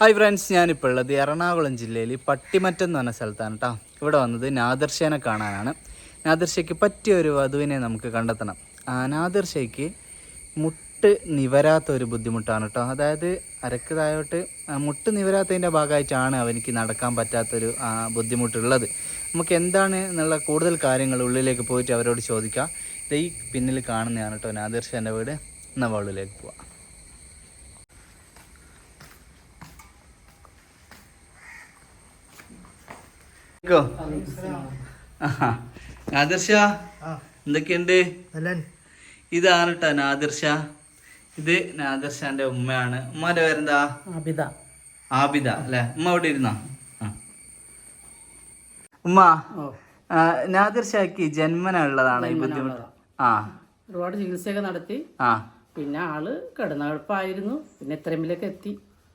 Hi friends ഞാനിപ്പോൾ ഉള്ളത് എറണാകുളം ജില്ലയിൽ പട്ടിമറ്റം എന്ന് പറഞ്ഞ സ്ഥലത്താണ് കേട്ടോ ഇവിടെ വന്നത് നാദർശേനെ കാണാനാണ്. നാദർശയ്ക്ക് പറ്റിയ ഒരു വധുവിനെ നമുക്ക് കണ്ടെത്തണം. ആ നാദർശയ്ക്ക് മുട്ട് നിവരാത്ത ഒരു ബുദ്ധിമുട്ടാണ് കേട്ടോ അതായത് അരക്ക് താഴോട്ട് ആ, മുട്ട് നിവരാത്തതിന്റെ ഭാഗമായിട്ടാണ് അവനിക്ക് നടക്കാൻ പറ്റാത്തൊരു ബുദ്ധിമുട്ടുള്ളത്. നമുക്ക് എന്താണ് എന്നുള്ള കൂടുതൽ കാര്യങ്ങൾ ഉള്ളിലേക്ക് പോയിട്ട് അവരോട് ചോദിക്കാം. ദേ ഈ പിന്നിൽ കാണുന്നതാണ് കേട്ടോ നാദർശേന്റെ വീട്. എന്നാൽ ഉള്ളിലേക്ക് പോവാം. നാദിർഷ എന്തൊക്കെയുണ്ട്? ഇതാണ് കേട്ടോ നാദിർഷ ഇത് നാദിർഷാന്റെ ഉമ്മയാണ്. ഉമ്മാന്റെ പേരെന്താ? ആബിദ. ആബിദ അല്ലെ? ഉമ്മ അവിടെ ഇരുന്ന? ഉമ്മ നാദർശക്ക് ആ, നാദിർഷയ്ക്ക് ജന്മന ഉള്ളതാണ് ഈ ബുദ്ധിമുട്ട്? ആ. ഒരുപാട് ചികിത്സയൊക്കെ നടത്തി. ആ. പിന്നെ ആൾ കിടന്നഴപ്പായിരുന്നു പിന്നെ ഇത്രമിലൊക്കെ എത്തി.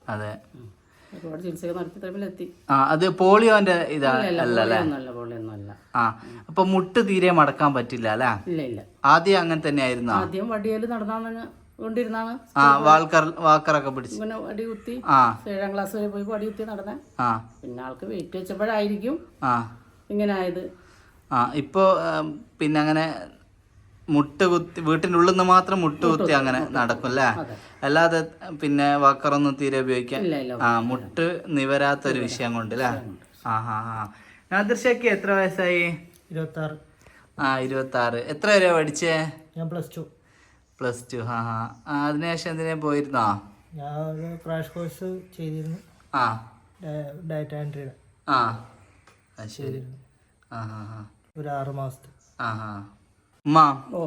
അതെ. ഒരുപാട് ചികിത്സയൊക്കെ നടത്തി ഇത്രമിലെത്തി ആ അത് പോളിയോന്റെ ഇതാ പോളിയൊന്നുമല്ല ആ അപ്പൊ മുട്ട് തീരെ മടക്കാൻ പറ്റില്ല അല്ലേ? ഇല്ല ഇല്ല. ആദ്യം അങ്ങനെ തന്നെ ആയിരുന്നു ആദ്യം വടിയേൽ നടന്നാണ് കൊണ്ടിരുന്നാണ്. ആ വാൾക്കർ വാക്കറൊക്കെ പിടിച്ച്. പിന്നെ വടി കുത്തി. ആ. ഏഴാം ക്ലാസ് വരെ പോയി വടി കുത്തി നടന്നേ. ആ. പിന്നെ ആൾക്ക് വെയിറ്റ് വെച്ചപ്പോഴായിരിക്കും ആ. ഇങ്ങനെ ആയത്. ആ ഇപ്പോൾ പിന്നെ അങ്ങനെ മുട്ട് കുത്തി വീട്ടിന്റെ ഉള്ളിൽ നിന്ന് മാത്രം മുട്ട് കുത്തി അങ്ങനെ നടക്കും അല്ലേ അല്ലാതെ പിന്നെ വക്കറൊന്നും തീരെ ഉപയോഗിക്കാൻ ഇല്ല ആ മുട്ട് നിവരാത്തൊരു വിഷയം കൊണ്ട് അല്ലേ ആ ഹാ ഹാ നാദൃശയ്ക്ക് എത്ര വയസ്സായി? ഇരുപത്താറ്. ആ ഇരുപത്തി ആറ് എത്ര വരെ പഠിച്ചേ? ഞാൻ പ്ലസ് ടു. പ്ലസ് ടു ഹാ ഹാ. ആ, അതിനുശേഷം എന്തിനാ പോയിരുന്നോ? ഞാൻ ഒരു ക്രാഷ് കോഴ്സ് ചെയ്തിരുന്നു. ആ. ഡാറ്റ എൻട്രിയുടെ ആ. അത് ശരി. ആ ഹാ ഹാ. ഒരു ആറ് മാസത്തെ. ആ ഹാ. ഓ.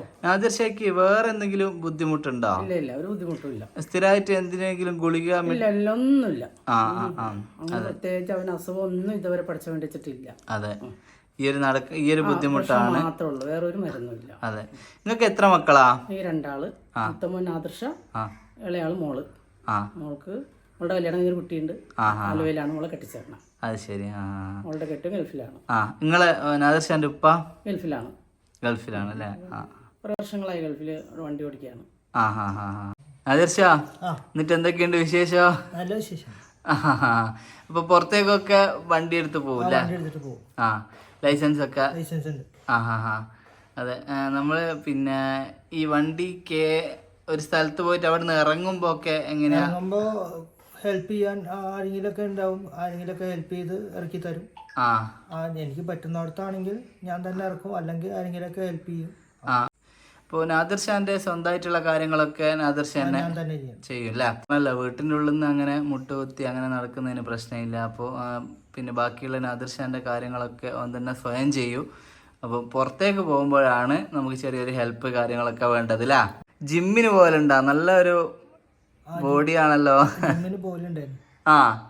വേറെ എന്തെങ്കിലും ബുദ്ധിമുട്ടുണ്ടോ? ഇല്ല ഇല്ല ഒരു ബുദ്ധിമുട്ടില്ല സ്ഥിരമായിട്ട് എന്തിനെങ്കിലും ഗുളിക ഇല്ല ഇല്ല ഒന്നുമില്ല. ആ ആ ആ പ്രത്യേകിച്ച് അവന് അസുഖം ഒന്നും ഇതുവരെ പഠിച്ചു വേണ്ടിച്ചിട്ടില്ല. അതെ. ഈ ഒരു നടക്ക ഈ ഒരു ബുദ്ധിമുട്ടാണ്. മാത്രമേ ഉള്ളൂ വേറെ ഒരു മരുന്നുമില്ല. അതെ. നിങ്ങൾക്ക് എത്ര മക്കളാ? ഈ രണ്ടാൾ മൂത്തമോൻ ആദർശ ഇളയാൾ മോൾ. ആ. മോൾക്ക് മോളുടെ കല്യാണം കഴിഞ്ഞൊരു കുട്ടിയുണ്ട്. ആലുവയിലാണ് മോളെ കെട്ടിച്ചേർന്നത്. അത് ശരി ആ മോളുടെ കെട്ടും ഗൾഫിലാണ്. ആ നിങ്ങളെ നാദർശാന്റെ ഉപ്പ? ഗൾഫിലാണ്. ഗൾഫിലാണ് അല്ലേ? വർഷങ്ങളായി ഗൾഫിൽ വണ്ടി ഓടിക്കുകയാണ് ആ ഹാ ഹാ ഹാ നാദർശ എന്നിട്ട് എന്തൊക്കെയുണ്ട് വിശേഷം? നല്ല വിശേഷം. അപ്പൊ പുറത്തേക്കൊക്കെ വണ്ടി എടുത്ത് പോവില്ലേ ആ ലൈസൻസ് ഒക്കെ ലൈസൻസ് ഉണ്ട്. ആ ഹാ ഹാ അതെ നമ്മൾ നമ്മൾ പിന്നെ ഈ വണ്ടി കേ ഒരു സ്ഥലത്ത് പോയിട്ട് അവിടെ നിന്ന് ഇറങ്ങുമ്പോ ഒക്കെ എങ്ങനെയാ? ഹെൽപ്പ് ചെയ്യാൻ ആരെങ്കിലൊക്കെ ഉണ്ടാവും ആരെങ്കിലുമൊക്കെ ഹെൽപ്പ് ചെയ്ത് ഇറക്കി തരും. ആ. എനിക്ക് പറ്റുന്നിടത്താണെങ്കിൽ ഞാൻ തന്നെ ഇറക്കും അല്ലെങ്കിൽ ആരെങ്കിലുമൊക്കെ ഹെൽപ്പ് ചെയ്യും. ആ. ഇപ്പോൾ നാദിർ ഷാന്റെ സ്വന്തമായിട്ടുള്ള കാര്യങ്ങളൊക്കെ നാദർ ഷാൻ തന്നെ ചെയ്യും. ചെയ്യും അല്ലേ? അല്ല വീട്ടിന്റെ ഉള്ളിൽ നിന്ന് അങ്ങനെ മുട്ടുകുത്തി അങ്ങനെ നടക്കുന്നതിന് പ്രശ്നമില്ല. അപ്പോൾ പിന്നെ ബാക്കിയുള്ള നാദർ ഷാന്റെ കാര്യങ്ങളൊക്കെ അവൻ തന്നെ സ്വയം ചെയ്യൂ. അപ്പോൾ പുറത്തേക്ക് പോകുമ്പോഴാണ് നമുക്ക് ചെറിയൊരു ഹെൽപ്പ് കാര്യങ്ങളൊക്കെ വേണ്ടത് അല്ലേ? ജിമ്മിന് പോലുണ്ടാ നല്ലൊരു ബോഡിയാണല്ലോ. ആ.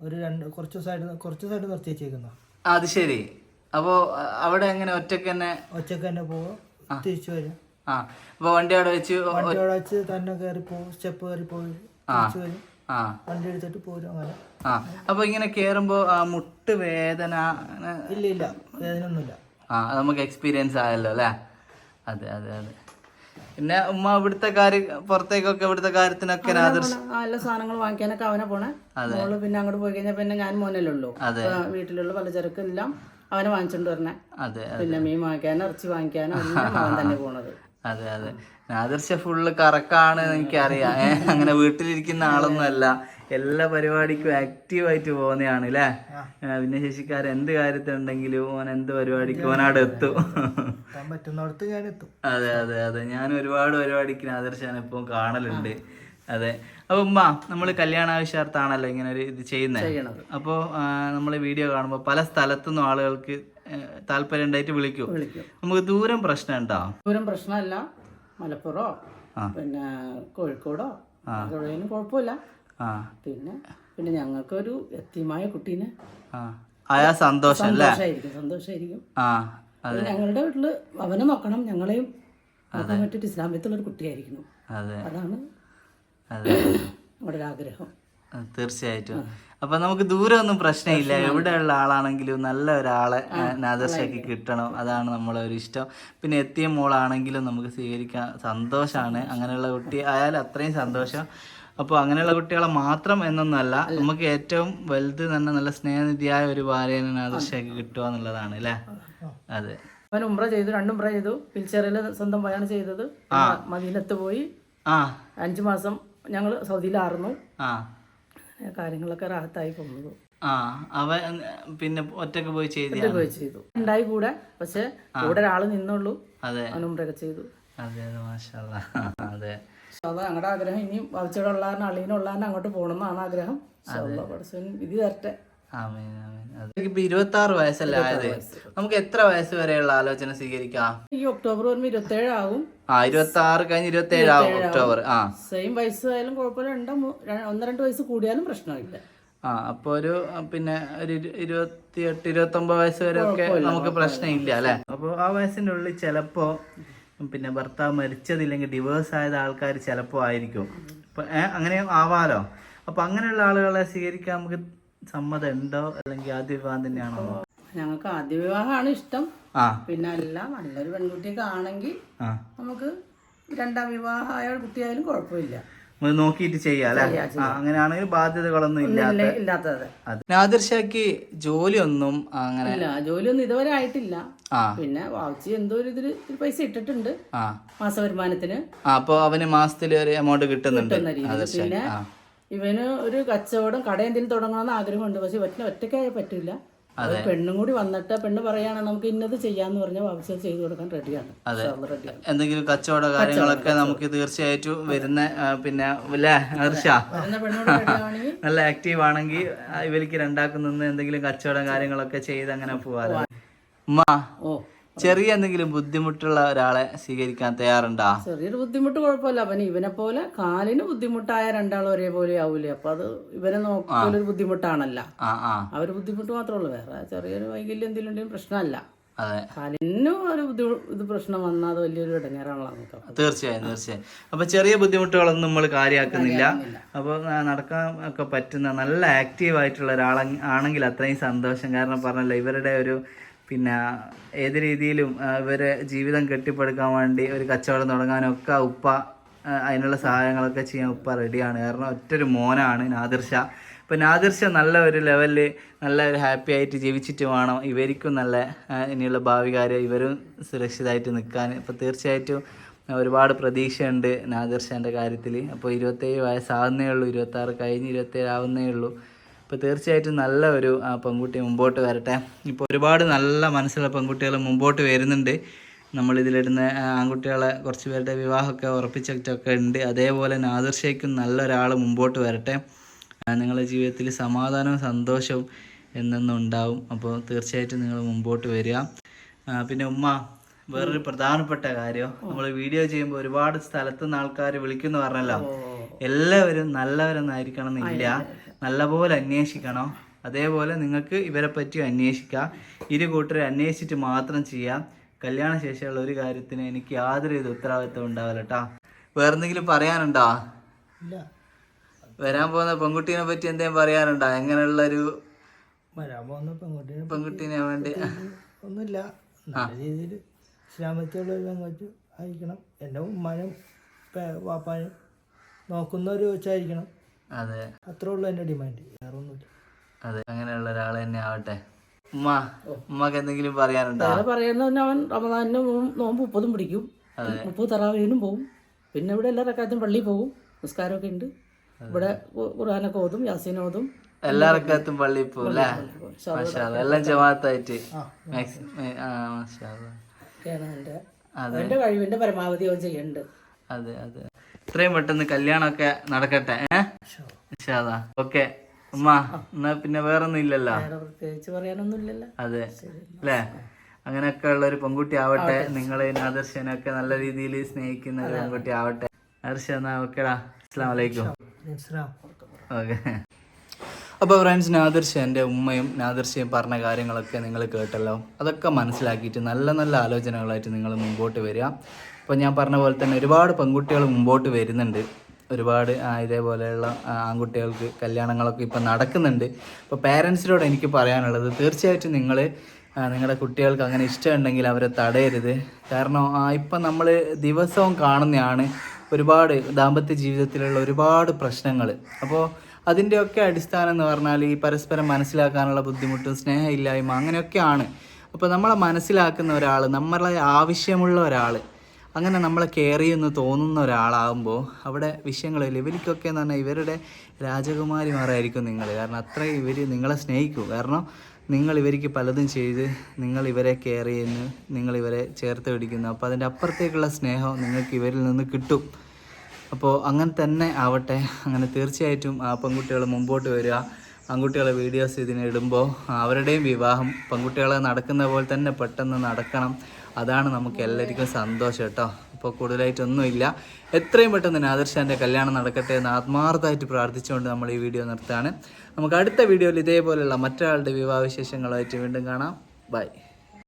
ഒരു രണ്ട് കുറച്ച് ദിവസമായിട്ട് കുറച്ച് ദിവസമായിട്ട് നിർത്തി വെച്ചേക്കുന്ന. അത് ശരി. അപ്പോ അവിടെ എങ്ങനെ ഒറ്റയ്ക്ക് തന്നെ? ഒറ്റയ്ക്ക് തന്നെ പോവാ തിരിച്ചു വരും. ആ. അപ്പോൾ വണ്ടി അവിടെ വെച്ച് വണ്ടി അവിടെ വെച്ച് തന്നെ കയറി പോകും. സ്റ്റെപ്പ് കയറി പോയി. തിരിച്ചു വരും. ആ. വണ്ടി എടുത്തിട്ട് പോരും അങ്ങനെ. ആ. അപ്പോൾ ഇങ്ങനെ കേറുമ്പോ മുട്ട് വേദന ഇല്ല ഇല്ല. വേദന ഒന്നുമില്ല ആ നമുക്ക് എക്സ്പീരിയൻസ് ആയല്ലോ അല്ലേ? അതെ അതെ അതെ. പിന്നെ ഉമ്മ ഇവിടുത്തെ കാര്യം പുറത്തേക്കൊക്കെ ഇവിടുത്തെ കാര്യത്തിനൊക്കെ നല്ല സാധനങ്ങൾ വാങ്ങിക്കാനൊക്കെ അവനെ പോണേ. മോൾ പിന്നെ അങ്ങോട്ട് പോയി കഴിഞ്ഞാൽ പിന്നെ ഞാൻ മോനല്ലേ ഉള്ളൂ. വീട്ടിലുള്ള പലചരക്ക് എല്ലാം അവനെ വാങ്ങിച്ചോണ്ട് വരണേ. അതെ പിന്നെ മീൻ വാങ്ങിക്കാനോ ഇറച്ചി വാങ്ങിക്കാനോ അവൻ തന്നെ പോണത്. അതെ അതെ. ആദർശ ഫുള്ള് കറക്കാണ് എനിക്കറിയാം. അങ്ങനെ വീട്ടിലിരിക്കുന്ന ആളൊന്നും അല്ല എല്ലാ പരിപാടിക്കും ആക്റ്റീവായിട്ട് പോകുന്നതാണ് അല്ലേ ഭിന്നശേഷിക്കാർ എന്ത് കാര്യത്തിനുണ്ടെങ്കിലും ഓൻ എന്ത് പരിപാടിക്കും ഓനാട് എത്തും. പറ്റുന്നിടത്ത് ഞാൻ എത്തും. അതെ അതെ അതെ. ഞാൻ ഒരുപാട് പരിപാടിക്ക് നാദർശാൻ ഇപ്പം കാണലുണ്ട്. അതെ. അപ്പൊ ഉമ്മ നമ്മൾ കല്യാണാവശ്യാർത്ഥാണല്ലോ ഇങ്ങനെ ഒരു ഇത് ചെയ്യുന്നത്. ചെയ്യണത്. അപ്പോൾ നമ്മൾ വീഡിയോ കാണുമ്പോൾ പല സ്ഥലത്തുനിന്നും ആളുകൾക്ക് താല്പര്യം ഉണ്ടായിട്ട് വിളിക്കും. നമുക്ക് ദൂരം പ്രശ്നം ഉണ്ടോ? ദൂരം പ്രശ്നമല്ല. മലപ്പുറോ പിന്നെ കോഴിക്കോടോ കുഴപ്പമില്ല. ആ പിന്നെ പിന്നെ ഞങ്ങൾക്കൊരു എത്തിയമായ കുട്ടീനെ ആയാ സന്തോഷം സന്തോഷമായിരിക്കും സന്തോഷമായിരിക്കും ഞങ്ങളുടെ വീട്ടിൽ അവനെ നോക്കണം ഞങ്ങളെയും നോക്കാൻ പറ്റിയിട്ട് ഇസ്ലാമിയത്തുള്ള ഒരു കുട്ടിയായിരിക്കണം അതാണ് അതെ. നമ്മുടെ ആഗ്രഹം. തീർച്ചയായിട്ടും. അപ്പൊ നമുക്ക് ദൂരമൊന്നും പ്രശ്നമില്ല. എവിടെയുള്ള ആളാണെങ്കിലും നല്ല ഒരാളെ നാദർശയ്ക്ക് കിട്ടണം. അതാണ് നമ്മളെ ഒരു ഇഷ്ടം. പിന്നെ എത്തിയ മോളാണെങ്കിലും നമുക്ക് സ്വീകരിക്കാൻ സന്തോഷമാണ് അങ്ങനെയുള്ള കുട്ടി ആയാലും അത്രയും സന്തോഷം. അപ്പോൾ അങ്ങനെയുള്ള കുട്ടികളെ മാത്രം എന്നൊന്നല്ല നമുക്ക് ഏറ്റവും വലുത് തന്നെ നല്ല സ്നേഹനിധിയായ ഒരു ഭാര്യനാണ് ആദർശയ്ക്ക് കിട്ടുക എന്നുള്ളതാണ് അല്ലേ? അതെ. അവൻ ഉംറ ചെയ്തു രണ്ടും ഉംറ ചെയ്തു. വിൽച്ചെയറിൽ സ്വന്തം പോയാണ് ചെയ്തത്. മദീനത്ത് പോയി. ആ. അഞ്ചു മാസം ഞങ്ങൾ സൗദിയിലായിരുന്നു ആ. കാര്യങ്ങളൊക്കെ റാഹത്തായി പോകുന്നത് ആ അവൻ പിന്നെ ഒറ്റയ്ക്ക് പോയി ചെയ്തു. ഉണ്ടായി കൂടെ പക്ഷെ കൂടെ ഒരാൾ നിന്നുള്ളൂ. അതെ. അവൻ ഉംറയൊക്കെ ചെയ്തു. അതെ അതെ അതെ. അത് ഞങ്ങളുടെ ആഗ്രഹം ഇനിയും വളച്ചോടുള്ളാരൻ അളീനുള്ളാരൻ അങ്ങോട്ട് പോകണം എന്നാണ് ആഗ്രഹം വിധി തരട്ടെ. ഇരുപത്തി ആറ് വയസ്സല്ലേ ആയത്? നമുക്ക് എത്ര വയസ്സ് വരെയുള്ള ആലോചന സ്വീകരിക്കാം? ഈ ഒക്ടോബർ വരുമ്പോൾ ഇരുപത്തി ആകും ആ ഇരുപത്തി ആറ് കഴിഞ്ഞ് ഇരുപത്തി ഏഴാവും ഒക്ടോബർ. ആ. സെയിം വയസ്സ് ആയാലും കുഴപ്പമില്ല. രണ്ടോ ഒന്ന് രണ്ട് വയസ്സ് കൂടിയാലും പ്രശ്നമില്ല. ആ അപ്പൊ ഒരു പിന്നെ ഒരു ഇരു- ഇരുപത്തിയെട്ട് ഇരുപത്തൊമ്പത് വയസ്സ് വരെ ഒക്കെ നമുക്ക് പ്രശ്നമില്ല അല്ലെ? അപ്പൊ ആ വയസ്സിന്റെ ഉള്ളിൽ ചിലപ്പോ പിന്നെ ഭർത്താവ് മരിച്ചതില്ലെങ്കിൽ ഡിവേഴ്സ് ആയത് ആൾക്കാർ ചിലപ്പോൾ ആയിരിക്കും. അങ്ങനെ ആവാലോ? അപ്പൊ അങ്ങനെയുള്ള ആളുകളെ സ്വീകരിക്കാൻ നമുക്ക് സമ്മതം ഉണ്ടോ? അല്ലെങ്കിൽ ആദ്യ വിവാഹം തന്നെയാണോ? ഞങ്ങൾക്ക് ആദ്യ വിവാഹമാണ് ഇഷ്ടം. പിന്നെ അല്ല നല്ലൊരു പെൺകുട്ടിയൊക്കെ ആണെങ്കിൽ നമുക്ക് രണ്ടാം വിവാഹമായ കുട്ടിയായാലും കുഴപ്പമില്ല. നോക്കിയിട്ട് ചെയ്യാം അല്ലെ? അങ്ങനെയാണെങ്കിൽ ബാധ്യതകളൊന്നും ഇല്ലാതെ ഇല്ല- ഇല്ലാത്തത്. അതെ. നാദിർഷയ്ക്ക് ജോലിയൊന്നും അങ്ങനെ ഇല്ല ജോലിയൊന്നും ഇതുവരെ ആയിട്ടില്ല. പിന്നെ വാച്ചി എന്തോ ഒരു ഇതിൽ പൈസ ഇട്ടിട്ടുണ്ട്. ആ. മാസ വരുമാനത്തിന്. ആ അപ്പൊ അവന് മാസത്തിൽ ഒരു എമൗണ്ട് കിട്ടുന്നുണ്ട് പിന്നെ ഇവന് ഒരു കച്ചവടം കട എന്തെങ്കിലും തുടങ്ങണമെന്ന് ആഗ്രഹമുണ്ട്. പക്ഷെ ഒറ്റ ഒറ്റയ്ക്കായി പറ്റില്ല. ഒരു പെണ്ണും കൂടി വന്നിട്ട് പെണ്ണ് പറയാണ് നമുക്ക് ഇന്നത് ചെയ്യാന്ന് പറഞ്ഞാൽ വാവിച്ചത് ചെയ്തു കൊടുക്കാൻ റെഡിയാണ് അതെ. എന്തെങ്കിലും കച്ചവട കാര്യങ്ങളൊക്കെ നമുക്ക് തീർച്ചയായിട്ടും വരുന്ന പിന്നെ ഹർഷ? നല്ല ആക്റ്റീവ് ആണെങ്കിൽ ഇവലിക്ക് ഇവർക്ക് രണ്ടാക്കും നിന്ന് എന്തെങ്കിലും കച്ചവടം കാര്യങ്ങളൊക്കെ ചെയ്ത് അങ്ങനെ പോവാതെ ഉമ്മ. ഓ. ചെറിയ എന്തെങ്കിലും ബുദ്ധിമുട്ടുള്ള ഒരാളെ സ്വീകരിക്കാൻ തയ്യാറുണ്ടാ? ചെറിയൊരു ബുദ്ധിമുട്ട് കുഴപ്പമില്ല. അവന് ഇവനെ പോലെ കാലിന് ബുദ്ധിമുട്ടായ രണ്ടാളും ഒരേപോലെ ആവൂലേ. അപ്പൊ അത് ഇവനെ നോക്കാനൊരു ബുദ്ധിമുട്ടാണല്ല. ആ ഒരു ബുദ്ധിമുട്ട് മാത്രമേ ഉള്ളൂ. വേറെ ചെറിയൊരു വൈകല്യം എന്തെങ്കിലും ഉണ്ടെങ്കിൽ പ്രശ്നമല്ല. കാലിന് ഒരു ഇത് പ്രശ്നം വന്നാൽ അത് വലിയൊരു ഇടങ്ങേറാണല്ലോ നമുക്ക്. തീർച്ചയായും തീർച്ചയായും. അപ്പൊ ചെറിയ ബുദ്ധിമുട്ടുകളൊന്നും നമ്മൾ കാര്യമാക്കുന്നില്ല അപ്പൊ നടക്കാൻ ഒക്കെ പറ്റുന്ന നല്ല ആക്റ്റീവ് ആയിട്ടുള്ള ഒരാളെ ആണെങ്കിൽ അത്രയും സന്തോഷം. കാരണം പറഞ്ഞല്ലോ ഇവരുടെ ഒരു പിന്നെ ഏത് രീതിയിലും ഇവരെ ജീവിതം കെട്ടിപ്പടുക്കാൻ വേണ്ടി ഒരു കച്ചവടം തുടങ്ങാനൊക്കെ ഉപ്പ അതിനുള്ള സഹായങ്ങളൊക്കെ ചെയ്യാൻ ഉപ്പ റെഡിയാണ്. കാരണം ഒറ്റൊരു മോനാണ് നാദിർഷ. ഇപ്പം നാദിർഷ നല്ല ഒരു ലെവലിൽ നല്ല ഒരു ഹാപ്പി ആയിട്ട് ജീവിച്ചിട്ട് വേണം. ഇവർക്കും നല്ല ഇനിയുള്ള ഭാവി ഇവരും സുരക്ഷിതമായിട്ട് നിൽക്കാൻ. ഇപ്പം തീർച്ചയായിട്ടും ഒരുപാട് പ്രതീക്ഷയുണ്ട് നാദിർഷന്റെ കാര്യത്തിൽ അപ്പോൾ ഇരുപത്തേഴ് വയസ്സാവുന്നേ ഉള്ളൂ ഇരുപത്താറ് കഴിഞ്ഞ് ഇരുപത്തേഴ് ആവുന്നേ ഉള്ളൂ. അപ്പോൾ തീർച്ചയായിട്ടും നല്ല ഒരു പെൺകുട്ടി മുമ്പോട്ട് വരട്ടെ. ഇപ്പോൾ ഒരുപാട് നല്ല മനസ്സുള്ള പെൺകുട്ടികൾ മുമ്പോട്ട് വരുന്നുണ്ട്. നമ്മളിതിലിടുന്ന ആൺകുട്ടികളെ കുറച്ച് പേരുടെ വിവാഹമൊക്കെ ഉറപ്പിച്ചിട്ടൊക്കെ ഉണ്ട്. അതേപോലെ നാദർശയ്ക്കും നല്ലൊരാൾ മുമ്പോട്ട് വരട്ടെ. നിങ്ങളുടെ ജീവിതത്തിൽ സമാധാനവും സന്തോഷവും എന്നൊന്നും ഉണ്ടാവും അപ്പോൾ തീർച്ചയായിട്ടും നിങ്ങൾ മുമ്പോട്ട് വരിക. പിന്നെ ഉമ്മ വേറൊരു പ്രധാനപ്പെട്ട കാര്യം. നമ്മൾ വീഡിയോ ചെയ്യുമ്പോൾ ഒരുപാട് സ്ഥലത്തുനിന്ന് ആൾക്കാർ വിളിക്കുന്നു പറഞ്ഞല്ലോ. എല്ലാവരും നല്ലവരൊന്നായിരിക്കണം എന്നില്ല. നല്ലപോലെ അന്വേഷിക്കണം. അതേപോലെ നിങ്ങൾക്ക് ഇവരെ പറ്റി അന്വേഷിക്കാം. ഇരു കൂട്ടരെ അന്വേഷിച്ചിട്ട് മാത്രം ചെയ്യാം. കല്യാണ ശേഷമുള്ള ഒരു കാര്യത്തിന് എനിക്ക് യാതൊരു വിധ ഉത്തരവാദിത്വം ഉണ്ടാവില്ല കേട്ടോ വേറെന്തെങ്കിലും പറയാനുണ്ടോ? ഇല്ല. വരാൻ പോകുന്ന പെൺകുട്ടീനെ പറ്റി എന്തെങ്കിലും പറയാനുണ്ടോ? എങ്ങനെയുള്ള ഒരു വരാൻ പോകുന്ന പെൺകുട്ടീനെ പെൺകുട്ടീനെ വേണ്ടി. ഒന്നുമില്ല. നല്ല രീതിയിൽ ഇസ്ലാമത്തിലുള്ള ഒരു പെൺകുട്ടി ആയിരിക്കണം. എന്റെ ഉമ്മാനും വാപ്പാനും നോക്കുന്ന ഒരു വെച്ചായിരിക്കണം. അതെ. അത്രേ ഉള്ളൂ എന്റെ ഡിമാൻഡ്. വേറെ ഒന്നുമില്ല അതെ അങ്ങനെയുള്ള ഒരാൾ തന്നെ ആവട്ടെ. ഉമ്മ ഉമ്മക്ക് എന്തെങ്കിലും പറയാനുണ്ടോ? വേറെ പറയുന്ന അവൻ റമദാനിന് നോമ്പ് മുപ്പതും പിടിക്കും. മുപ്പത് തറാവീനും പോകും പിന്നെ ഇവിടെ എല്ലാ റക്കാത്തും പള്ളിയിൽ പോകും. നിസ്കാരമൊക്കെ ഉണ്ട്. ഇവിടെ ഖുർആാനൊക്കെ ഓതും യാസീൻ ഓതും. റക്കാത്തും പള്ളിയിൽ പോകും അല്ലേ? മാഷാ അല്ലാ. എല്ലാം ജമാഅത്തായിട്ട്. മാക്സിമം ആ മാഷാ അല്ലാ. ഒക്കെയാണ് എന്റെ അവന്റെ കഴിവിന്റെ പരമാവധി അവൻ ചെയ്യുന്നുണ്ട് അതെ അതെ. ഇത്രയും പെട്ടെന്ന് കല്യാണമൊക്കെ നടക്കട്ടെ. ഓക്കെ. ഉമ്മ എന്നാ പിന്നെ വേറൊന്നും ഇല്ലല്ലോ? പ്രത്യേകിച്ച് പറയാനൊന്നുമില്ലല്ലോ. അതെ. അല്ലേ? അങ്ങനെയൊക്കെ ഉള്ള ഒരു പെൺകുട്ടി ആവട്ടെ നിങ്ങളെ ആദർശനൊക്കെ നല്ല രീതിയിൽ സ്നേഹിക്കുന്ന ഒരു പെൺകുട്ടി ആവട്ടെ. ആദർശ എന്നാ ഓക്കെടാ. അസ്സാം വലൈക്കും ഓക്കെ. അപ്പോൾ ഫ്രണ്ട്സ് നാദർശ എന്റെ ഉമ്മയും നാദർശയും പറഞ്ഞ കാര്യങ്ങളൊക്കെ നിങ്ങൾ കേട്ടല്ലോ. അതൊക്കെ മനസ്സിലാക്കിയിട്ട് നല്ല നല്ല ആലോചനകളായിട്ട് നിങ്ങൾ മുമ്പോട്ട് വരിക. അപ്പോൾ ഞാൻ പറഞ്ഞ പോലെ തന്നെ ഒരുപാട് പെൺകുട്ടികൾ മുമ്പോട്ട് വരുന്നുണ്ട്. ഒരുപാട് ഇതേപോലെയുള്ള ആൺകുട്ടികൾക്ക് കല്യാണങ്ങളൊക്കെ ഇപ്പം നടക്കുന്നുണ്ട്. അപ്പോൾ പേരൻസിനോട് എനിക്ക് പറയാനുള്ളത് തീർച്ചയായിട്ടും നിങ്ങൾ നിങ്ങളുടെ കുട്ടികൾക്ക് അങ്ങനെ ഇഷ്ടമുണ്ടെങ്കിൽ അവരെ തടയരുത്. കാരണം ഇപ്പം നമ്മൾ ദിവസവും കാണുന്നതാണ് ഒരുപാട് ദാമ്പത്യ ജീവിതത്തിലുള്ള ഒരുപാട് പ്രശ്നങ്ങൾ അപ്പോൾ അതിന്റെയൊക്കെ അടിസ്ഥാനം എന്ന് പറഞ്ഞാൽ ഈ പരസ്പരം മനസ്സിലാക്കാനുള്ള ബുദ്ധിമുട്ടും സ്നേഹമില്ലായ്മ അങ്ങനെയൊക്കെയാണ്. അപ്പോൾ നമ്മളെ മനസ്സിലാക്കുന്ന ഒരാൾ നമ്മളെ ആവശ്യമുള്ള ഒരാൾ അങ്ങനെ നമ്മൾ കെയർ ചെയ്യുമെന്ന് തോന്നുന്ന ഒരാളാകുമ്പോൾ അവിടെ വിഷയങ്ങൾ ഇവർക്കൊക്കെ എന്ന് പറഞ്ഞാൽ ഇവരുടെ രാജകുമാരിമാരായിരിക്കും നിങ്ങൾ കാരണം അത്ര ഇവർ നിങ്ങളെ സ്നേഹിക്കും. കാരണം നിങ്ങൾ ഇവർക്ക് പലതും ചെയ്ത് നിങ്ങൾ ഇവരെ കെയർ ചെയ്യുന്നു നിങ്ങൾ ഇവരെ ചേർത്ത് പിടിക്കുന്നു. അപ്പോൾ അതിന്റെ അപ്പുറത്തേക്കുള്ള സ്നേഹം നിങ്ങൾക്ക് ഇവരിൽ നിന്ന് കിട്ടും. അപ്പോൾ അങ്ങനെ തന്നെ ആവട്ടെ. അങ്ങനെ തീർച്ചയായിട്ടും ആ പെൺകുട്ടികൾ മുമ്പോട്ട് വരിക. ആൺകുട്ടികളെ വീഡിയോസ് ഇതിനിടുമ്പോൾ അവരുടെയും വിവാഹം പെൺകുട്ടികളെ നടക്കുന്ന പോലെ തന്നെ പെട്ടെന്ന് നടക്കണം. അതാണ് നമുക്ക് എല്ലാവർക്കും സന്തോഷം കേട്ടോ. ഇപ്പോൾ കൂടുതലായിട്ടൊന്നുമില്ല. എത്രയും പെട്ടെന്ന് നാദർഷാന്റെ കല്യാണം നടക്കട്ടെ എന്ന് ആത്മാർത്ഥമായിട്ട് പ്രാർത്ഥിച്ചുകൊണ്ട് നമ്മൾ ഈ വീഡിയോ നിർത്തുകയാണ്. നമുക്ക് അടുത്ത വീഡിയോയിൽ ഇതേപോലെയുള്ള മറ്റൊരാളുടെ വിവാഹ വിശേഷങ്ങളായിട്ട് വീണ്ടും കാണാം. ബൈ.